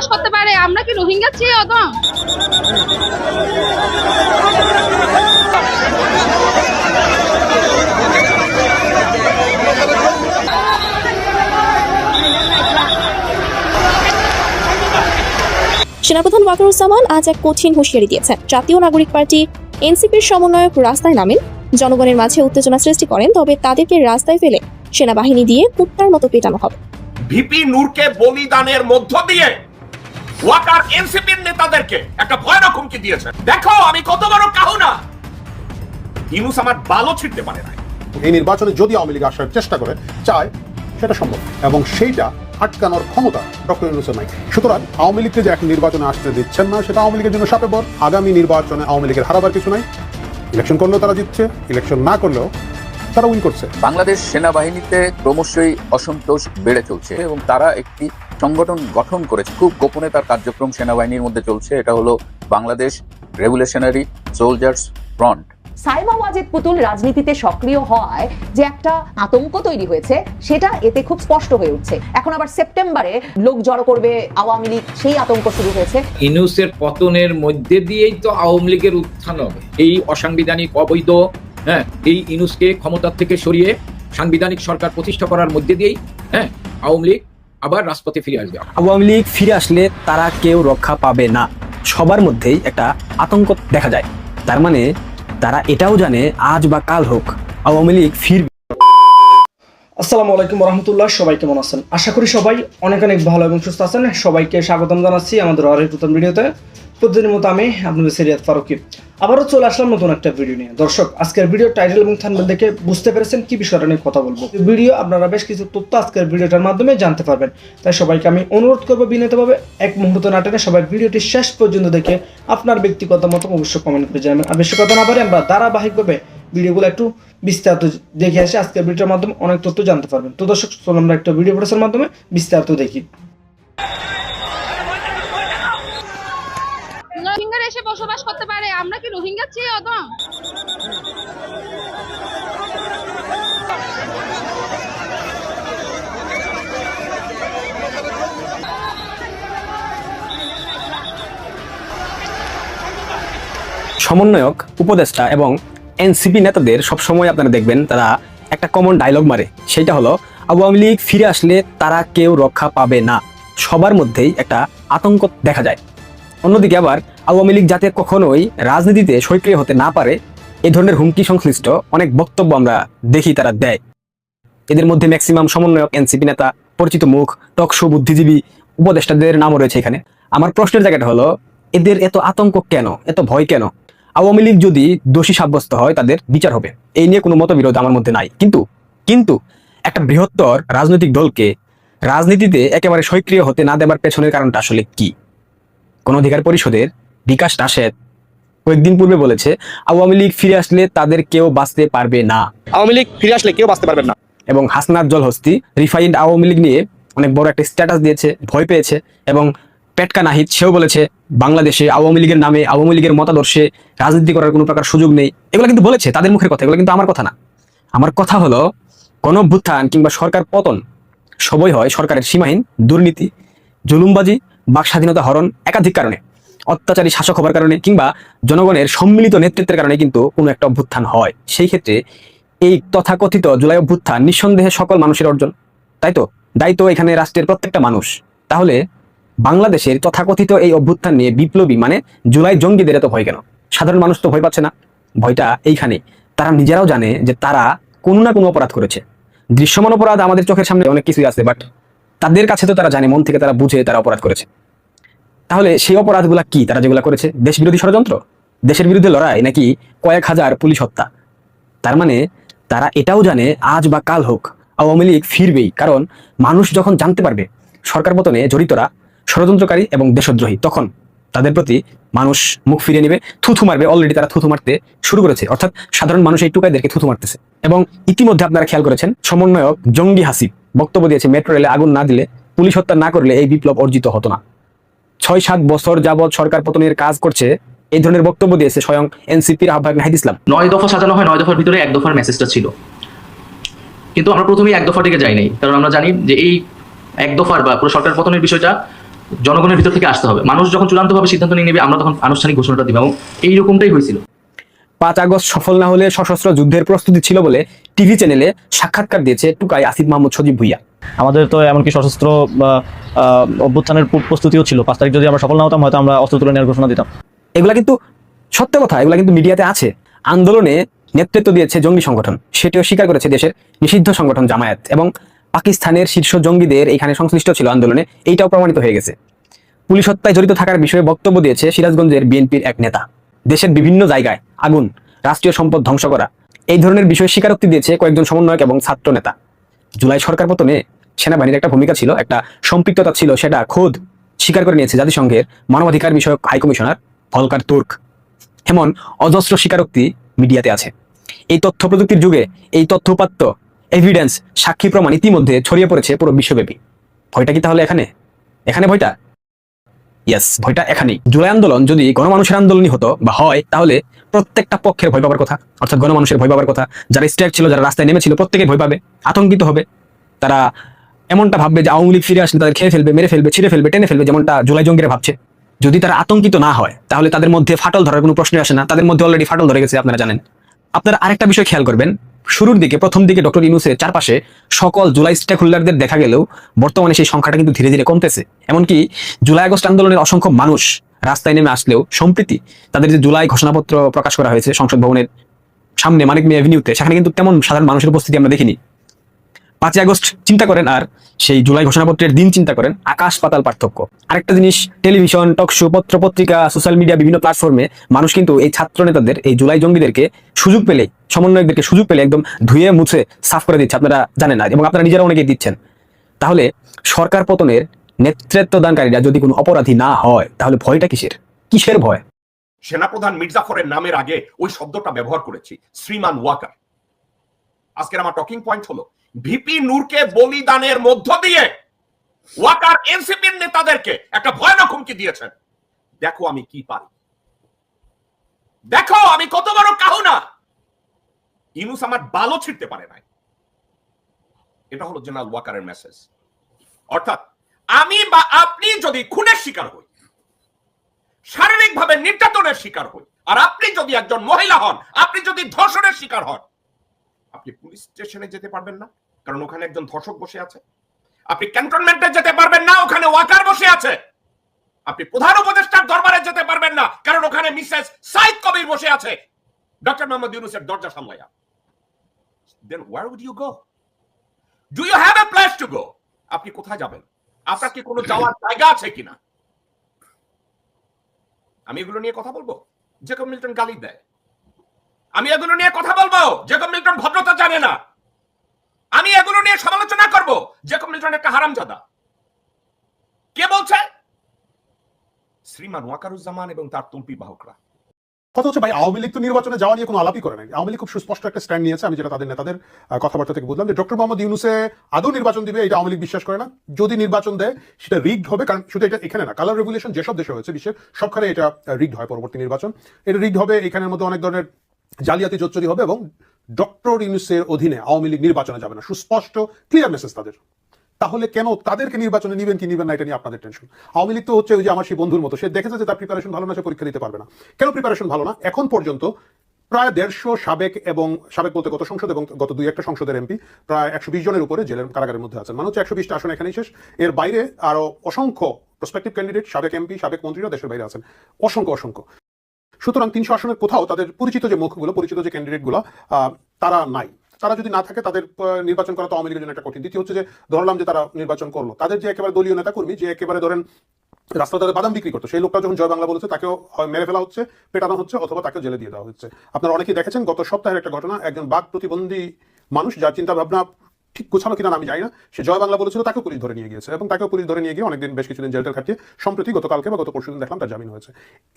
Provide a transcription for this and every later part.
বসবাস করতে পারে। আমরা কি রোহিঙ্গা ছি অত সেনাপ্রধান ওয়াকারুজ্জামান আজ এক কঠিন হুঁশিয়ারি দিয়েছেন। জাতীয় নাগরিক পার্টি এনসিপির সমন্বয়ক রাস্তায় নামেন। জনগণের মাঝে উত্তেজনা সৃষ্টি করেন তবে তাদেরকে রাস্তায় ফেলে সেনাবাহিনী দিয়ে কুত্তার মতো পেটানো হবে। ভিপি নূরকে বলিদানের মধ্য দিয়ে ওয়াকার এনসিপির নেতাদেরকে একটা ভয়ানক হুমকি দিয়েছেন দেখো আমি কত বড় কাহু না ইনুস আমার বালো ছিটতে পারে না এই নির্বাচনে যদি আওয়ামী লীগ আসার চেষ্টা করে চায় সেটা সম্ভব। এবং সেইটা আটকানোর ক্ষমতা ডক্টর ইউনুসের নাই। সুতরাং আওয়ামী লীগকে যে এখন নির্বাচনে আসতে দিচ্ছেন না সেটা আওয়ামী লীগের জন্য সাপে বর। আগামী নির্বাচনে আওয়ামী লীগের হারাবার কিছু নাই। ইলেকশন করলেও তারা জিতছে ইলেকশন না করলেও তারা উইন করছে। বাংলাদেশ সেনাবাহিনীতে ক্রমশই অসন্তোষ বেড়ে চলছে এবং তারা একটি সংগঠন গঠন করেছে। খুব গোপনে তার কার্যক্রম সেনাবাহিনীর মধ্যে চলছে। এটা হলো Bangladesh revolutionary soldiers front. Saima Wazed Putul রাজনীতিতে সক্রিয় হওয়ায় যে একটা আতঙ্ক তৈরি হয়েছে সেটা এতে খুব স্পষ্ট হয়ে উঠছে। এখন আবার সেপ্টেম্বরে লোক জড়ো করবে আওয়ামী লীগ সেই আতঙ্ক শুরু হয়েছে। ইনুসের পতনের মধ্যে দিয়েই তো আওয়ামী লীগের উত্থান হবে। এই অসাংবিধানিক অবৈধ হ্যাঁ এই ইনুসকে ক্ষমতার থেকে সরিয়ে সাংবিধানিক সরকার প্রতিষ্ঠা করার মধ্যে দিয়েই হ্যাঁ আওয়ামী লীগ আবার রাজপথে ফিরে আসবে। আওয়ামী লীগ ফিরে আসলে তারা কেউ রক্ষা পাবে না। সবার মধ্যেই একটা আতঙ্ক দেখা যায়। তার মানে তারা এটাও জানে আজ বা কাল হোক আওয়ামী লীগ ফিরবে। আসসালামু আলাইকুম রহমতুল্লাহ সবাই কেমন আছেন? আশা করি সবাই অনেক অনেক ভালো এবং সুস্থ আছেন। সবাইকে স্বাগতম জানাচ্ছি আমাদের আরেক প্রথম ভিডিওতে। প্রতিদিনের মতো আমি আপনাদের সিরিয়াত ফারুকি। আবারও চলে আসলাম নতুন একটা ভিডিও নিয়ে। দর্শক, আজকের ভিডিও টাইটেল এবং থানবেল দেখে বুঝতে পেরেছেন কি বিষয়টা নিয়ে কথা বলব। ভিডিও আপনারা বেশ কিছু তথ্য আজকের ভিডিওটার মাধ্যমে জানতে পারবেন। তাই সবাইকে আমি অনুরোধ করব বিনীতভাবে এক মুহূর্ত না টেনে সবাই ভিডিওটি শেষ পর্যন্ত দেখে আপনার ব্যক্তিগত মত অবশ্যই কমেন্ট করে জানাবেন। আর বেশি কথা না পারে আমরা ধারাবাহিকভাবে ভিডিওগুলো একটু বিস্তারিত দেখে আসি। আজকের ভিডিওর মাধ্যমে অনেক তথ্য জানতে পারবেন। তো দর্শক, চলুন আমরা একটা ভিডিও প্রচারের মাধ্যমে বিস্তারিত দেখি। বসবাস করতে পারে। আমরা কি রোহিঙ্গা ছি অত সমন্বয়ক, উপদেষ্টা এবং এনসিপি নেতাদের সবসময় আপনারা দেখবেন, তারা একটা কমন ডায়লগ মারে। সেটা হলো, আওয়ামী লীগ ফিরে আসলে তারা কেউ রক্ষা পাবে না। সবার মধ্যেই একটা আতঙ্ক দেখা যায়। অন্যদিকে আবার আওয়ামী লীগ যাতে কখনোই রাজনীতিতে সক্রিয় হতে না পারে এই ধরনের হুমকি সংশ্লিষ্ট অনেক বক্তব্য আমরা দেখি তারা দেয়। এদের মধ্যে ম্যাক্সিমাম সমন্বয়ক এনসিপি নেতা, পরিচিত মুখ, টকশো বুদ্ধিজীবী উপদেষ্টাদের নামও রয়েছে এখানে। আমার প্রশ্নের জায়গাটা হলো, এদের এত আতঙ্ক কেন? এত ভয় কেন? আওয়ামী লীগ যদি দোষী সাব্যস্ত হয়, তাদের বিচার হবে। এই নিয়ে কোনো মতবিরোধ আমার মধ্যে নাই। কিন্তু কিন্তু একটা বৃহত্তর রাজনৈতিক দলকে রাজনীতিতে একেবারে সক্রিয় হতে না দেবার পেছনের কারণটা আসলে কি? কোন অধিকার পরিষদের বিকাশ রাশেদ কয়েকদিন পূর্বে বলেছে আওয়ামী লীগ ফিরে আসলে তাদের কেউ বাঁচতে পারবে না। আওয়ামী লীগ ফিরে আসলে কেউ বাঁচতে পারবে না। এবং হাসনাত জলহস্তি রিফাইন্ড আওয়ামী লীগ নিয়ে অনেক বড় একটা স্ট্যাটাস দিয়েছে ভয় পেয়েছে এবং পেটকা নাহিদ সেও বলেছে বাংলাদেশে আওয়ামী লীগের নামে আওয়ামী লীগের মতাদর্শে রাজনীতি করার কোনো প্রকার সুযোগ নেই। এগুলো কিন্তু বলেছে তাদের মুখের কথা এগুলো কিন্তু আমার কথা না। আমার কথা হলো কোন অভ্যুত্থান কিংবা সরকার পতন সবই হয় সরকারের সীমাহীন দুর্নীতি জুলুমবাজি বাক স্বাধীনতা হরণ একাধিক কারণে। অত্যাচারী শাসক হবার কারণে কিংবা জনগণের সম্মিলিত নেতৃত্বের কারণে কিন্তু কোনো একটা অভ্যুত্থান হয়। সেই ক্ষেত্রে এই তথাকথিত জুলাই অভ্যুত্থান নিঃসন্দেহে সকল মানুষের অর্জন, তাই তো? দায়িত্ব এখানে রাষ্ট্রের প্রত্যেকটা মানুষ। তাহলে বাংলাদেশের তথাকথিত এই অভ্যুত্থান নিয়ে বিপ্লবী মানে জুলাই জঙ্গিদের এত ভয় কেন? সাধারণ মানুষ তো ভয় পাচ্ছে না। ভয়টা এইখানে। তারা নিজেরাও জানে যে তারা কোনো না কোনো অপরাধ করেছে। দৃশ্যমান অপরাধ আমাদের চোখের সামনে অনেক কিছুই আছে বাট তাদের কাছে তো তারা জানে, মন থেকে তারা বুঝে তারা অপরাধ করেছে। তাহলে সেই অপরাধগুলা কি? তারা যেগুলো করেছে দেশ বিরোধী ষড়যন্ত্র? দেশের বিরুদ্ধে লড়াই নাকি কয়েক হাজার পুলিশ হত্যা? তার মানে তারা এটাও জানে আজ বা কাল হোক, আওয়ামী লীগ ফিরবেই। কারণ মানুষ যখন জানতে পারবে সরকার পতনে জড়িতরা ষড়যন্ত্রকারী এবং দেশদ্রোহী, তখন তাদের প্রতি মানুষ মুখ ফিরিয়ে নেবে, থুথু মারবে। অলরেডি তারা থুথু মারতে শুরু করেছে। অর্থাৎ সাধারণ মানুষ এই টুকাইদেরকে থুথু মারতেছে। এবং ইতিমধ্যে আপনারা খেয়াল করেছেন, সমন্বয়ক জঙ্গি হাসিব বক্তব্য দিয়েছে, মেট্রো রেলে আগুন না দিলে, পুলিশ হত্যা না করলে এই বিপ্লব অর্জিত হতো না। ছয় সাত বছর যাবৎ সরকার পতনের কাজ করছে এই ধরনের বক্তব্য দিয়েছে স্বয়ং এনসিপির আহ্বায়ক নাহিদ ইসলাম। নয় দফা সাজানো হয় নয় দফার ভিতরে এক দফার মেসেজটা ছিল। কিন্তু আমরা প্রথমেই এক দফার দিকে যাই নাই কারণ আমরা জানি যে এই এক দফার বা পুরো সরকার পতনের বিষয়টা জনগণের ভিতর থেকে আসতে হবে। মানুষ যখন চূড়ান্তভাবে সিদ্ধান্ত নিয়ে নেবে আমরা তখন আনুষ্ঠানিক ঘোষণাটা দিব এবং এইরকমটাই হয়েছিল। পাঁচ আগস্ট সফল না হলে সশস্ত্র যুদ্ধের প্রস্তুতি ছিল বলে টিভি চ্যানেলে সাক্ষাৎকার দিয়েছে টুকাই আসিফ মাহমুদ সজীব ভুইয়া। আমাদের তো এমনকি সশস্ত্র অভ্যুত্থানের প্রস্তুতিও ছিল। পাঁচ তারিখ যদি আমরা সফল না হতাম, হয়তো আমরা অস্ত্র তুলে নেওয়ার ঘোষণা দিতাম। এগুলা কিন্তু সত্য কথা, এগুলা কিন্তু মিডিয়াতে আছে। আন্দোলনে নেতৃত্ব দিয়েছে জঙ্গি সংগঠন। সেটিও স্বীকার করেছে দেশের নিষিদ্ধ সংগঠন জামায়াত এবং পাকিস্তানের শীর্ষ জঙ্গিদের এখানে সংশ্লিষ্ট ছিল আন্দোলনে। এইটাও প্রমাণিত হয়ে গেছে। পুলিশ হত্যায় জড়িত থাকার বিষয়ে বক্তব্য দিয়েছে সিরাজগঞ্জের বিএনপির এক নেতা। দেশের বিভিন্ন জায়গায় আগুন, রাষ্ট্রীয় সম্পদ ধ্বংস করা। এই ধরনের বিষয়ে স্বীকারোক্তি দিয়েছে কয়েকজন সমন্বয়ক এবং ছাত্র নেতা। জুলাই সরকার পতনে সেনাবাহিনীর একটা ভূমিকা ছিল, একটা সম্পৃক্ততা ছিল, সেটা খোদ স্বীকার করে নিয়েছে জাতিসংঘের মানবাধিকার বিষয়ক হাইকমিশনার ভলকার তুর্ক। এমন অজস্র স্বীকারোক্তি মিডিয়াতে আছে। এই তথ্য প্রযুক্তির যুগে এই তথ্য উপাত্ত এভিডেন্স সাক্ষী প্রমাণ ইতিমধ্যে ছড়িয়ে পড়েছে পুরো বিশ্বব্যাপী। ভয়টা কি তাহলে এখানে? এখানে ভয়টা? ইয়েস ভয়টা এখানেই। জুলাই আন্দোলন যদি গণমানুষের আন্দোলনই হতো বা হয়, তাহলে প্রত্যেকটা পক্ষের ভয় পাবার কথা, অর্থাৎ গণমানুষের ভয় পাবার কথা, যারা স্ট্রাইক ছিল, যারা রাস্তায় নেমেছিল প্রত্যেকে ভয় পাবে, আতঙ্কিত হবে। তারা এমনটা ভাববে যে আওয়ামী লীগ ফিরে আসলে তাদের খেয়ে ফেলবে, মেরে ফেলবে, ছিঁড়ে ফেলবে, টেনে ফেলবে, যেমনটা জুলাই জঙ্গিরা ভাবছে। যদি তারা আতঙ্কিত না হয়, তাহলে তাদের মধ্যে ফাটল ধরার কোনো প্রশ্ন আসে না। তাদের মধ্যে অলরেডি ফাটল ধরে গেছে, আপনারা জানেন। আপনারা আরেকটা বিষয় খেয়াল করবেন শুরুর দিকে, প্রথম দিকে ডক্টর ইউনুসের চারপাশে সকল জুলাই স্টেক হোল্ডারদের দেখা গেলেও বর্তমানে সেই সংখ্যাটা কিন্তু ধীরে ধীরে কমতেছে। এমনকি জুলাই আগস্ট আন্দোলনের অসংখ্য মানুষ রাস্তায় নেমে আসলেও সম্প্রীতি তাদের যে জুলাই ঘোষণাপত্র প্রকাশ করা হয়েছে সংসদ ভবনের সামনে মানিক মেয়ে অ্যাভিনিউতে সেখানে কিন্তু তেমন সাধারণ মানুষের উপস্থিতি আমরা দেখিনি। পাঁচই আগস্ট চিন্তা করেন আর সেই জুলাই ঘোষণাপত্রের দিন চিন্তা করেন, আকাশ পাতাল পার্থক্য। আরেকটা জিনিস, টেলিভিশন টকশো পত্র, পত্রিকা, সোশ্যাল মিডিয়া, বিভিন্ন প্ল্যাটফর্মে মানুষ কিন্তু এই ছাত্র নেতাদের, এই জুলাই জঙ্গিদেরকে সুযোগ পেলে সমন্বয়কদেরকে সুযোগ পেলে একদম ধুয়ে মুছে সাফ করে দিচ্ছে, আপনারা জানেন না, এবং আপনারা নিজেরা অনেকেই দিচ্ছেন। তাহলে সরকার পতনের নেতৃত্ব দানকারীরা যদি কোনো অপরাধী না হয়, তাহলে ভয়টা কিসের? কিসের ভয়? সেনাপ্রধান মির্জাফরের নামের আগে ওই শব্দটা ব্যবহার করেছি, শ্রীমান ওয়াকার। আজকের আমার টকিং পয়েন্ট হলো ভিপি নূরকে বলিদানের মধ্য দিয়ে ওয়াকার এনসিপির নেতাদেরকে একটা ভয়ানক হুমকি দিয়েছেন। দেখো আমি কি পারি। দেখো আমি কত বড় কাহুনা। ইনুস আমার বালও ছিঁড়তে পারে নাই। এটা হলো জেনারেল ওয়াকারের মেসেজ অর্থাৎ আমি বা আপনি যদি খুনের শিকার হই, শারীরিকভাবে নির্যাতনের শিকার হই, আর আপনি যদি একজন মহিলা হন, আপনি যদি ধর্ষণের শিকার হন আপনি পুলিশ স্টেশনে যেতে পারবেন না, কারণ ওখানে একজন ধর্ষক বসে আছে। আপনি ক্যান্টনমেন্টে যেতে পারবেন না, ওখানে ওয়াকার বসে আছে। আপনি প্রধান উপদেষ্টার দরবারে যেতে পারবেন না, কারণ ওখানে মিসেস সাইদ কবির বসে আছে। ডক্টর মোহাম্মদ ইউনুসের দরজা সামলাইয়া। Then where would you go do you have a place to go আপনি কোথায় যাবেন? আপনার কি কোনো যাওয়ার জায়গা আছে কিনা? আমি এগুলো নিয়ে কথা বলব? জেকব মিল্টন গালি দেয়। আমি এগুলো নিয়ে কথা বলব। জেকব মিল্টন ভদ্রতা জানে না। আমি এগুলো নিয়ে সমালোচনা করব। জেকব মিল্টন একটা হারামজাদা। কে বলছে? শ্রীমান ওয়াকারুজ্জামান এবং তার তুলপি বাহকরা। কথা হচ্ছে ভাই, আওয়ামী লীগ তো নির্বাচনে যাওয়া নিয়ে কোনো আলাপই করে নাই। আওয়ামী লীগ খুব সুস্পষ্ট একটা স্ট্যান্ড নিয়েছে, আমি যেটা তাদের নেতাদের কথাবার্তা থেকে বুঝলাম যে ডক্টর মোহাম্মদ ইউনুসে আদৌ নির্বাচন দিবে, এটা আওয়ামী লীগ বিশ্বাস করে না। যদি নির্বাচন দেয়, সেটা রিগড হবে, কারণ শুধু এটা এখানে না কালার রেগুলেশন যেসব দেশে হয়েছে, বিশ্বের সবখানে এটা রিগড হয় পরবর্তী নির্বাচন। এটা রিগড হবে, এখানের মধ্যে অনেক ধরনের জালিয়াতি জোচ্চুরি হবে এবং ডক্টর ইউনুসের অধীনে আওয়ামী লীগ নির্বাচনে যাবে না। সুস্পষ্ট ক্লিয়ার মেসেজ তাদের। তাহলে কেন তাদেরকে নির্বাচনে নিবেন কি নিবেন না, এটা নিয়ে আপনাদের টেনশন আওয়ামী লীগ তো হচ্ছে ওই যে আমার সেই বন্ধুর মতো, সে দেখেছে যে তার প্রিপারেশন ভালো না, সে পরীক্ষা দিতে পারবে না। কেন প্রিপারেশন ভালো না? এখন পর্যন্ত প্রায় দেড়শো সাবেক এবং, সাবেক বলতে গত সংসদ এবং গত দুই একটা সংসদের এমপি প্রায় একশো বিশ জনের উপরে জেলের কারাগারের মধ্যে আছেন। মানে হচ্ছে একশো বিশটা আসন এখানেই শেষ। এর বাইরে আরও অসংখ্য প্রসপেক্টিভ ক্যান্ডিডেট সাবেক এমপি সাবেক মন্ত্রীরা দেশের বাইরে আছেন। অসংখ্য অসংখ্য। সুতরাং তিনশো আসনের কোথাও তাদের পরিচিত যে মুখগুলো, পরিচিত যে ক্যান্ডিডেটগুলো তারা নাই। তারা যদি না থাকে, তাদের নির্বাচন করা তো আওয়ামী লীগের জন্য একটা কঠিন। দ্বিতীয় হচ্ছে যে, ধরলাম যে তারা নির্বাচন করল। তাদের যে একেবারে দলীয় নেতা কর্মী যে একেবারে ধরেন রাস্তা তাদের বাদাম বিক্রি করতো, সেই লোকটা যখন জয় বাংলা বলেছে, তাকেও মেরে ফেলা হচ্ছে, পেটানো হচ্ছে, অথবা তাকে জেলে দিয়ে দেওয়া হচ্ছে। আপনারা অনেকেই দেখেছেন, গত সপ্তাহের একটা ঘটনা, একজন বাক প্রতিবন্ধী মানুষ যার চিন্তা ভাবনা ঠিক গোছানো কিনা আমি জানি না। সে জয় বাংলা বলেছিল, তাকেও পুলিশ ধরে নিয়ে গিয়েছে এবং তাকেও পুলিশ ধরে নিয়ে গিয়ে অনেকদিন বেশ কিছুদিন জেলটেল খাটিয়ে, সম্প্রতি গতকালকে বা গত পরশুদিন দেখলাম তার জামিন হয়েছে।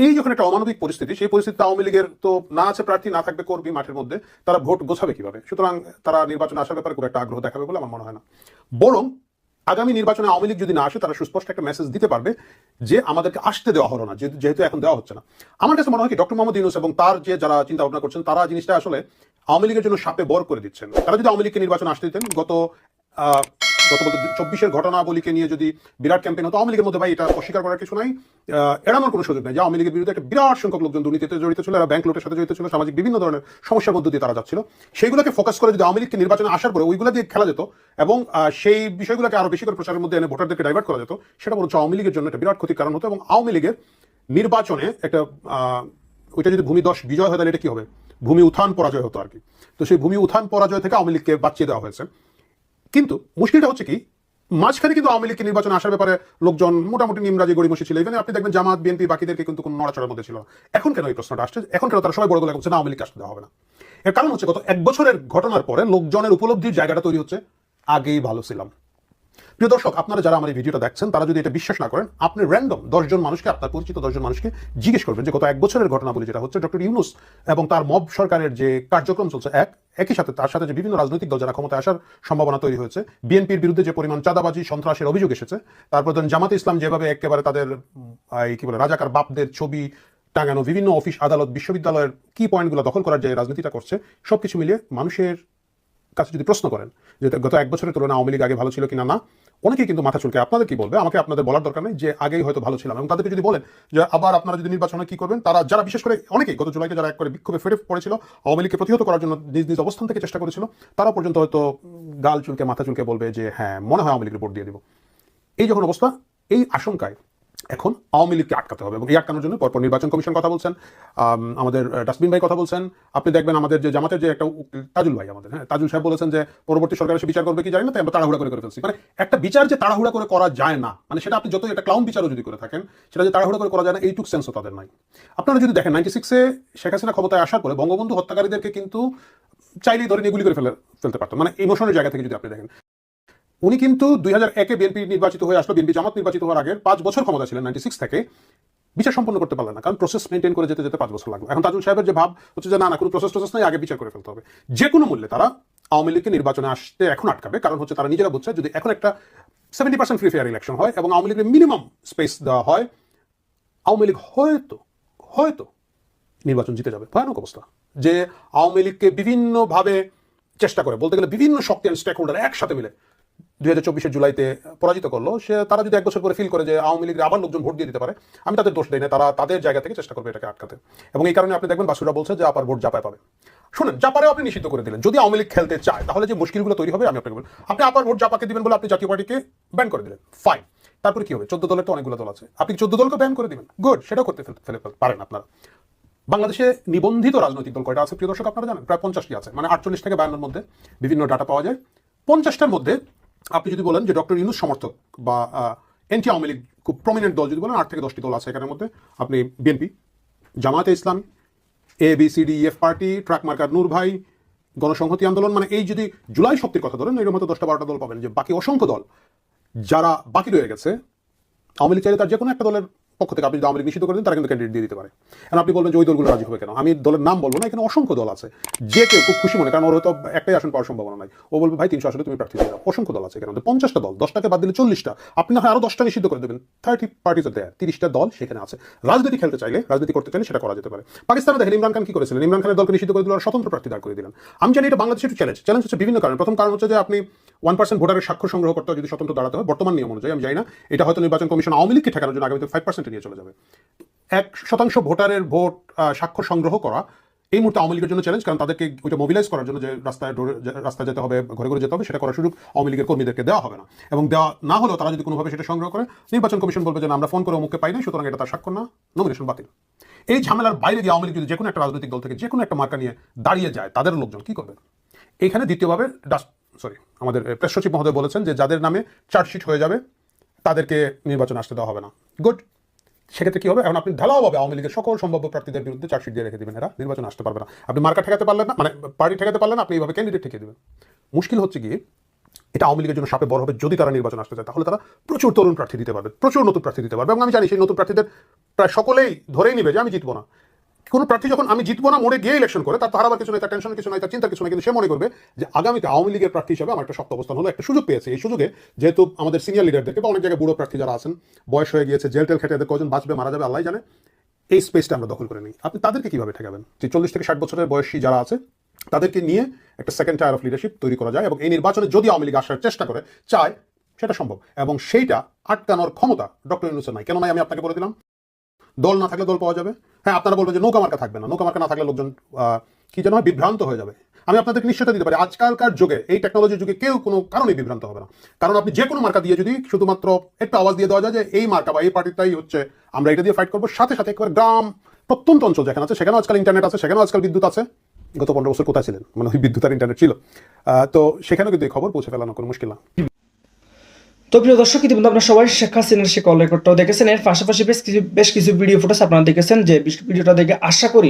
এই যখন একটা অমানবিক পরিস্থিতি, সেই পরিস্থিতিতে আওয়ামী লীগের তো না আছে প্রার্থী, না থাকবে কর্মী মাঠের মধ্যে, তারা ভোট গোছাবে কীভাবে? সুতরাং তারা নির্বাচনে আসার ব্যাপারে খুব একটা আগ্রহ দেখাবে বলে আমার মনে হয় না। বরং আগামী নির্বাচনে আওয়ামী লীগ যদি না আসে, তারা সুস্পষ্ট একটা মেসেজ দিতে পারবে যে আমাদেরকে আসতে দেওয়া হলো না যেহেতু এখন দেওয়া হচ্ছে না। আমার কাছে মনে হয় কি, ডক্টর মোহাম্মদ ইউনুস এবং তার যে যারা চিন্তা ভাবনা করছেন, তারা জিনিসটা আসলে আওয়ামী লীগের জন্য সাপে বর করে দিচ্ছেন। তারা যদি আওয়ামী লীগকে নির্বাচন আসতে দিতেন, গত গত বলতে চব্বিশের ঘটনাবলীকে নিয়ে যদি বিরাট ক্যাম্পেইন হতো, আওয়ামী লীগের মধ্যে ভাই এটা অস্বীকার করার কিছু নাই। এড়ানোর কোনো সুযোগ নেই যে আওয়ামী লীগের বিরুদ্ধে একটা বিরাট সংখ্যক লোকজন দুর্নীতিতে জড়িত ছিল, এরা ব্যাংক লুটের সাথে জড়িত ছিল, সামাজিক বিভিন্ন ধরনের সমস্যার মধ্যে দিয়ে তারা যাচ্ছিল। সেইগুলোকে ফোকাস করে যদি আওয়ামী লীগকে নির্বাচনে আসার পরে ওইগুলো দিয়ে খেলা যেত এবং সেই বিষয়গুলোকে আরও বেশি করে প্রচারের মধ্যে এনে ভোটারদেরকে ডাইভার্ট করা যেত, সেটা বরঞ্চ আওয়ামী লীগের জন্য একটা বিরাট ক্ষতির কারণ হতো এবং আওয়ামী লীগের নির্বাচনে একটা ওইটা যদি ভূমি দশ বিজয় হয়, তাহলে এটা কি হবে? ভূমি উত্থান পরাজয় হতো আর কি তো সেই ভূমি উত্থান পরাজয় থেকে আওয়ামী লীগকে বাঁচিয়ে দেওয়া হয়েছে। কিন্তু মুশকিলটা হচ্ছে কি, মাঝখানে কিন্তু আওয়ামী লীগকে নির্বাচনে আসার ব্যাপারে লোকজন মোটামুটি নিমরাজি গড়িমসি ছিল। ইভেন আপনি দেখবেন জামাত বিএনপি বাকিদেরকে কিন্তু কোনো নড়াচড়ার মধ্যে ছিল এখন কেন এই প্রশ্নটা আসছে? এখন কেন তারা সবাই বড় গলা করছে না, আওয়ামী লীগকে আসতে দেওয়া হবে না। এর কারণ হচ্ছে গত এক বছরের ঘটনার পরে লোকজনের উপলব্ধির জায়গাটা তৈরি হচ্ছে, আগেই ভালো ছিলাম। প্রিয় দর্শক, আপনারা যারা আমার এই ভিডিওটা দেখছেন, তারা যদি এটা বিশ্বাস না করেন, আপনি র্যান্ডম দশজন মানুষকে আপনার পরিচিত দশজন মানুষকে জিজ্ঞেস করবেন যে গত এক বছরের ঘটনা বলে, যেটা হচ্ছে ডক্টর ইউনুস এবং তার মব সরকারের যে কার্যক্রম চলছে, এক, একই সাথে তার সাথে যে বিভিন্ন রাজনৈতিক দল যারা ক্ষমতায় আসার সম্ভাবনা তৈরি হয়েছে, বিএনপির বিরুদ্ধে যে পরিমাণ চাঁদাবাজি, সন্ত্রাসের অভিযোগ এসেছে, তারপর ধরেন জামাতে ইসলাম যেভাবে একেবারে তাদের এই কি বলে, রাজাকার বাপদের ছবি টাঙানো, বিভিন্ন অফিস, আদালত, বিশ্ববিদ্যালয়ের কি পয়েন্টগুলো দখল করার যে রাজনীতিটা করছে, সবকিছু মিলিয়ে মানুষের কাছে যদি প্রশ্ন করেন যে গত এক বছরের তুলনায় আওয়ামী লীগ আগে ভালো ছিল কিনা না, অনেকেই কিন্তু মাথা চুলকে আপনাদের কি বলবে? আমাকে আপনাদের বলার দরকার নেই যে আগেই হয়তো ভালো ছিলাম। এবং তাদেরকে যদি বলেন যে আবার আপনারা যদি নির্বাচনে কি করবেন, তারা যারা বিশেষ করে অনেকেই গত জুলাইতে যারা এক করে বিক্ষোভে ফেরে পড়েছিল, আওয়ামী লীগকে প্রতিহত করার জন্য নিজ নিজ অবস্থান থেকে চেষ্টা করেছিল, তারা পর্যন্ত হয়তো গাল চুলকে, মাথা চুলকে বলবে যে হ্যাঁ মনে হয় আওয়ামী লীগের ভোট দিয়ে দিব। এই যখন অবস্থা, এই আশঙ্কায় এখন আওয়ামী লীগকে আটকাতে হবে এবং এই আটকানোর জন্য পরপর নির্বাচন কমিশন কথা বলছেন। আমাদের ডাস্টবিন ভাই কথা বলছেন। আপনি দেখবেন আমাদের যে জামাতের যে একটা তাজুল ভাই আমাদের হ্যাঁ তাজুল সাহেব বলেছেন যে পরবর্তী সরকার এসে বিচার করবে কি জানি না, তাই আমরা তাড়াহুড়া করে করে ফেলছি। মানে একটা বিচার যে তাড়াহুড়া করে করা যায় না মানে সেটা আপনি যতই একটা ক্লাউন বিচারও যদি করে থাকেন, সেটা যে তাড়াহুড়া করে করা যায় না, এইটুক সেন্সও তাদের নাই। আপনারা যদি দেখেন নাইনটি সিক্সে শেখ হাসিনা ক্ষমতায় আসার পরে বঙ্গবন্ধু হত্যাকারীদেরকে কিন্তু চাইলেই ধরে নিয়ে গুলি করে ফেলে, ফেলতে পারতো। মানে ইমোশনের জায়গা থেকে যদি আপনি দেখেন। উনি কিন্তু দুই হাজার একে বিএনপি নির্বাচিত হয়ে আসলো, বিএনপি জামাত নির্বাচিত হওয়ার আগে পাঁচ বছর ক্ষমতা ছিলেন নাইনটি সিক্স থেকে। বিচার সম্পন্ন করতে পারলেন না, কারণ প্রসেস মেনটেন করে যেতে যেতে পাঁচ বছর লাগল। এখন তাজুল সাহেবের যে ভাব হচ্ছে যে, না না, কোনো প্রসেস প্রসেস নাই, আগে বিচার করে ফেলতে হবে। যে কোনো মূল্যে তারা আওয়ামী লীগকে নির্বাচনে আসতে এখন আটকাবে, কারণ হচ্ছে তারা নিজেরা বুঝছে যদি এখন একটা seventy percent free fair election হয় এবং আওয়ামী লীগের মিনিমাম স্পেস দেওয়া হয়, আওয়ামী লীগ হয়তো হয়তো নির্বাচন জিতে যাবে। ভয়ানক অবস্থা। যে আওয়ামী লীগকে বিভিন্নভাবে চেষ্টা করে, বলতে গেলে বিভিন্ন শক্তি স্টেক হোল্ডার একসাথে মিলে দুই হাজার চব্বিশের জুলাইতে পরাজিত করল, সে তারা যদি এক বছর পরে ফিল করে যে আওয়ামী লীগের আবার লোকজন ভোট দিয়ে দিতে পারে, আমি তাদের দোষ দিই না তারা তাদের জায়গা থেকে চেষ্টা করবে এটাকে আটকাতে। এবং এই কারণে আপনি দেখবেন বাসুরা বলছে যে আবার ভোট জাপায় পাবে। শুনেন জাপারে আপনি নিষিদ্ধ করে দিলেন। যদি আওয়ামী লীগ খেলতে চায়, তাহলে যে মুশকিলগুলো তৈরি হবে, আমি আপনাকে বলব। আপনি আবার ভোট জাপাকে দিবেন বলে আপনি জাতীয় পার্টিকে ব্যান করে দিলেন। ফাইন তারপরে কি হবে? চোদ্দ দলের তো অনেকগুলো দল আছে। আপনি চোদ্দ দলকে ব্যান করে দিবেন? গুড সেটাও করতে ফেল- পারেন আপনারা। বাংলাদেশে নিবন্ধিত রাজনৈতিক দল কয়টা আছে? প্রিয় দর্শক, আপনারা জানেন? প্রায় পঞ্চাশটি আছে। মানে আটচল্লিশ থেকে বায়ান্নর মধ্যে বিভিন্ন ডাটা পাওয়া যায়। পঞ্চাশটার মধ্যে আপনি যদি বলেন যে ডক্টর ইউনুস সমর্থক বা এনটি আওয়ামী লীগ খুব প্রমিনেন্ট দল যদি বলেন, আট থেকে দশটি দল আছে এখানের মধ্যে, আপনি BNP, Jamaate Islam, A, B, C, D, F party, truck marker Nur ভাই, গণসংহতি আন্দোলন মানে এই যদি জুলাই শক্তির কথা ধরেন, এর হয়তো দশটা বারোটা দল পাবেন। যে বাকি অসংখ্য দল, যারা বাকি রয়ে গেছে, আওয়ামী লীগ চাইলে তার যে কোনো একটা দলের পক্ষ থেকে আপনি যদি আওয়ামী লীগ নিষিদ্ধ করে দেন, তারা কিন্তু ক্যান্ডিডেট দিয়ে দিতে পারে। এখন আপনি বলবেন যে ওই দলগুলো রাজি হবে কেন? আমি দলের নাম বলব না, এখানে অসংখ্য দল আছে। যে কেউ খুব খুশি মনে, কারণ ওর হয়তো একটাই আসন পাওয়ার সম্ভাবনা নাই। ও বলবে, ভাই, তিনশো আসলে তুমি প্রার্থী দিয়ে দাও। অসংখ্য দল আছে এখানে। পঞ্চাশটা দল, দশটাকে বাদ দিলে চল্লিশটা। আপনি না হয় আরও দশটা নিষিদ্ধ করে দেবেন। থার্টি পার্টিজ দেয় তিরিশটা দল সেখানে আছে। রাজনীতি খেলতে চাইলে, রাজনীতি করতে চাইলে সেটা করা যেতে পারে। পাকিস্তানে দেখেন, ইমরান খান কি করেছিলেন? ইমরান খানের দলকে নিষিদ্ধ করে দিল, আর স্বতন্ত্র প্রার্থী দাঁড় করে দিলেন। আমি জানি এটা বাংলাদেশের একটু চ্যালেঞ্জ চ্যালেঞ্জ হচ্ছে বিভিন্ন কারণ। প্রথম কারণ হচ্ছে যে আপনি ওয়ান পার্সেন্ট ভোটারের স্বাক্ষর সংগ্রহ করতে যদি স্বতন্ত্র দাঁড়াতে হয়, বর্তমান নিয়ম অনুযায়ী, আমি জানি না, এটা হয়তো নির্বাচন কমিশন আওয়ামী লীগকে ঠেকানোর জন্য আগামীতে ফাইভ পার্সেন্টে নিয়ে চলে যাবে। এক শতাংশ ভোটারের ভোট স্বাক্ষর সংগ্রহ করা, এই মুহূর্তে আওয়ামী লীগের জন্য চ্যালেঞ্জ কারণ তাদেরকে ওইটা মোবিলাইজ করার জন্য যে রাস্তায় রাস্তায় যেতে হবে, ঘরে ঘরে যেতে হবে, সেটা করার সুযোগ আওয়ামী লীগের কর্মীদেরকে দেওয়া হবে না। এবং দেওয়া না হলেও তারা যদি কোনোভাবে সেটা সংগ্রহ করে, নির্বাচন কমিশন বলবে যে আমরা ফোন করে অমুককে পাই না সুতরাং এটা তার স্বাক্ষর না নমিনেশন বাতিল। এই ঝামেলার বাইরে গিয়ে আওয়ামী লীগ যদি যে কোনো একটা রাজনৈতিক দল থেকে যে কোনো একটা মার্কা নিয়ে দাঁড়িয়ে যায় তাদের লোকজন কি করবে? এইখানে দ্বিতীয়ভাবে সরি আমাদের প্রেস সচিব মহোদয় বলেছেন যে যাদের নামে চার্জশিট হয়ে যাবে, তাদেরকে নির্বাচন আসতে দেওয়া হবে না। গুড। সেক্ষেত্রে কি হবে? এখন আপনি ঢালাওভাবে আওয়ামী লীগের সকল সম্ভাব্য প্রার্থীদের বিরুদ্ধে চার্জশিট দিয়ে রেখে দিবেন এরা, নির্বাচন আসতে পারবে না। আপনি মার্কা ঠেকাতে পারলেন না মানে পার্টি ঠেকাতে পারলেন আপনি এইভাবে ক্যান্ডিডেট ঠেকিয়ে দিবেন। মুশকিল হচ্ছে গিয়ে, এটা আওয়ামী লীগের জন্য সাপে বড় হবে যদি তারা নির্বাচন আসতে চায়, তাহলে তারা প্রচুর তরুণ প্রার্থী দিতে পারবে, প্রচুর নতুন প্রার্থী দিতে পারবে এবং আমি জানি সেই নতুন প্রার্থীদের প্রায় সকলেই ধরেই নিবে যে আমি জিতবো না। কোনো প্রার্থী যখন আমি জিতবো না, মোড়ে গিয়ে ইলেকশন করে, তার তো কিছু নাই, তার টেনশন কিছু নাই, তার চিন্তার কিছু নাই, কিন্তু সে মনে করবে যে আগামীতে আওয়ামী লীগের প্রার্থী হিসেবে আমার একটা শক্ত অবস্থান হলো, একটা সুযোগ পেয়েছে। এই সুযোগে যেহেতু আমাদের সিনিয়র লিডারদেরকে বা অনেক জায়গায় বুড়ো প্রার্থী যারা আছেন, বয়স হয়ে গিয়েছে, জেল টেল খেটে কজন বাঁচবে, মারা যাবে আল্লাহ জানে, এই স্পেসটা আমরা দখল করে নিই। আপনি তাদেরকে কীভাবে ঠেকাবেন? যে চল্লিশ থেকে ষাট বছরের বয়সী যারা আছে, তাদেরকে নিয়ে একটা সেকেন্ড টায়ার অফ লিডারশিপ তৈরি করা যায় এবং এই নির্বাচনে যদি আওয়ামী লীগ আসার চেষ্টা করে, চায়, সেটা সম্ভব। এবং সেইটা আটকানোর ক্ষমতা ডক্টর ইউনুসের নাই। কেন নাই আমি আপনাকে বলে দিলাম? দল না থাকলে দল পাওয়া যাবে। হ্যাঁ আপনারা বলবেন যে নৌকা মার্কা থাকবে না। নৌকা মার্কা না থাকলে লোকজন কি যেন হয়, বিভ্রান্ত হয়ে যাবে। আমি আপনাদেরকে নিশ্চয়তা দিতে পারি আজকালকার যুগে এই টেকনোলজির যুগে কেউ কোনো কারণে বিভ্রান্ত হবে না। কারণ আপনি যে কোনো মার্কা দিয়ে যদি শুধুমাত্র একটু আওয়াজ দিয়ে দেওয়া যায় যে এই মার্কা বা এই পার্টিটাই হচ্ছে আমরা এটা দিয়ে ফাইট করব। সাথে সাথে একবার গ্রাম প্রত্যন্ত অঞ্চল যেখানে আছে সেখানেও আজকাল ইন্টারনেট আছে সেখানেও আজকাল বিদ্যুৎ আছে। গত পনেরো বছর কোথায় ছিলেন? মানে বিদ্যুৎ আর ইন্টারনেট ছিল। তো সেখানেও কিন্তু এই খবর পৌঁছে ফেলানো কোনো মুশকিল না। তো প্রিয় দর্শক, ইতিমধ্যে আপনারা সবাই শেখ হাসিনার সে কল রেকর্ডটাও দেখেছেন। এর পাশাপাশি বেশ কিছু বেশ কিছু ভিডিও ফুটেজ আপনারা দেখেছেন, যে ভিডিওটা দেখে আশা করি